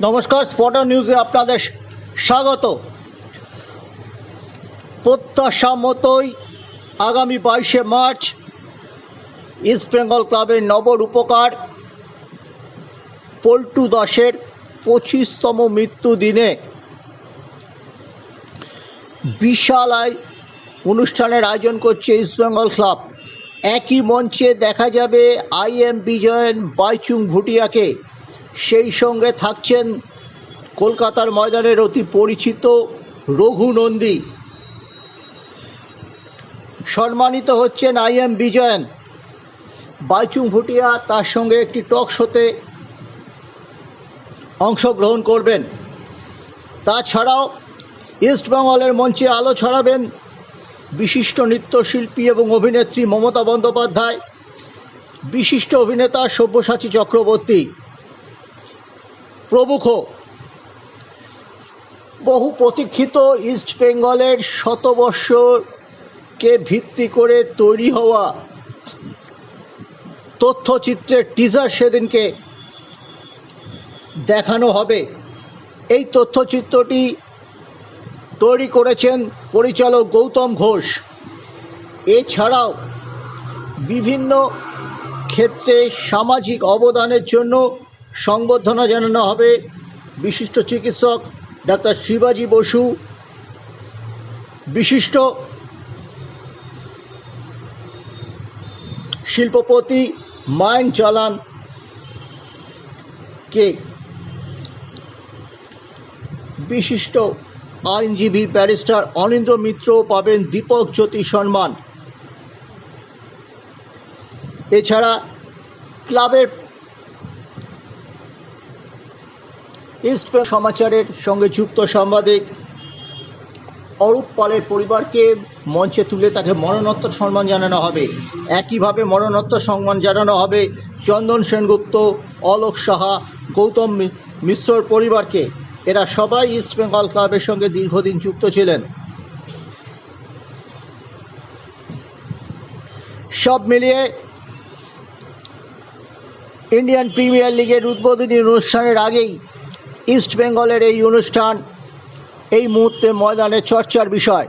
নমস্কার স্পটার নিউজে আপনাদের স্বাগত। প্রত্যাশা মতোই আগামী বাইশে মার্চ ইস্ট বেঙ্গল ক্লাবের নবরূপকার পল্টু দাসের পঁচিশতম মৃত্যু দিনে বিশাল আয় অনুষ্ঠানের আয়োজন করছে ইস্ট বেঙ্গল ক্লাব। একই মঞ্চে দেখা যাবে আই এম বিজয়ন বাইচুং ভুটিয়াকে। সেই সঙ্গে থাকছেন কলকাতার ময়দানের অতি পরিচিত রঘু নন্দী। সম্মানিত হচ্ছেন আই এম বিজয়ন। বাইচুং ভুটিয়া তার সঙ্গে একটি টক শোতে অংশগ্রহণ করবেন। তাছাড়াও ইস্টবেঙ্গলের মঞ্চে আলো ছড়াবেন বিশিষ্ট নৃত্যশিল্পী এবং অভিনেত্রী মমতা বন্দ্যোপাধ্যায়, বিশিষ্ট অভিনেতা সব্যসাচী চক্রবর্তী। প্রমুখ। বহু প্রতীক্ষিত ইস্ট বেঙ্গলের শতবর্ষকে ভিত্তি করে তৈরি হওয়া তথ্যচিত্রের টিজার সেদিনকে দেখানো হবে। এই তথ্যচিত্রটি তৈরি করেছেন পরিচালক গৌতম ঘোষ। এছাড়াও বিভিন্ন ক্ষেত্রে সামাজিক অবদানের জন্য সংবর্ধনা জানানো হবে বিশিষ্ট চিকিৎসক ডাক্তার শিবাজি বসু। বিশিষ্ট শিল্পপতি মায়ন চালান কে? বিশিষ্ট আইনজীবী ব্যারিস্টার অনিন্দ্র মিত্র পাবেন দীপক জ্যোতি সম্মান। এছাড়া ক্লাবের ইস্ট সমাচারের সঙ্গে যুক্ত সাংবাদিক অরূপ পালের পরিবারকে মঞ্চে তুলে তাকে মরণোত্তর সম্মান জানানো হবে। একইভাবে মরণোত্তর সম্মান জানানো হবে চন্দন সেনগুপ্ত, অলোক সাহা, গৌতম মিশ্রর পরিবারকে। এরা সবাই ইস্ট বেঙ্গল ক্লাবের সঙ্গে দীর্ঘদিন যুক্ত ছিলেন। সব মিলিয়ে ইন্ডিয়ান প্রিমিয়ার লিগের উদ্বোধনী অনুষ্ঠানের আগেই ইস্ট বেঙ্গলের এই অনুষ্ঠান এই মুহূর্তে ময়দানে চর্চার বিষয়।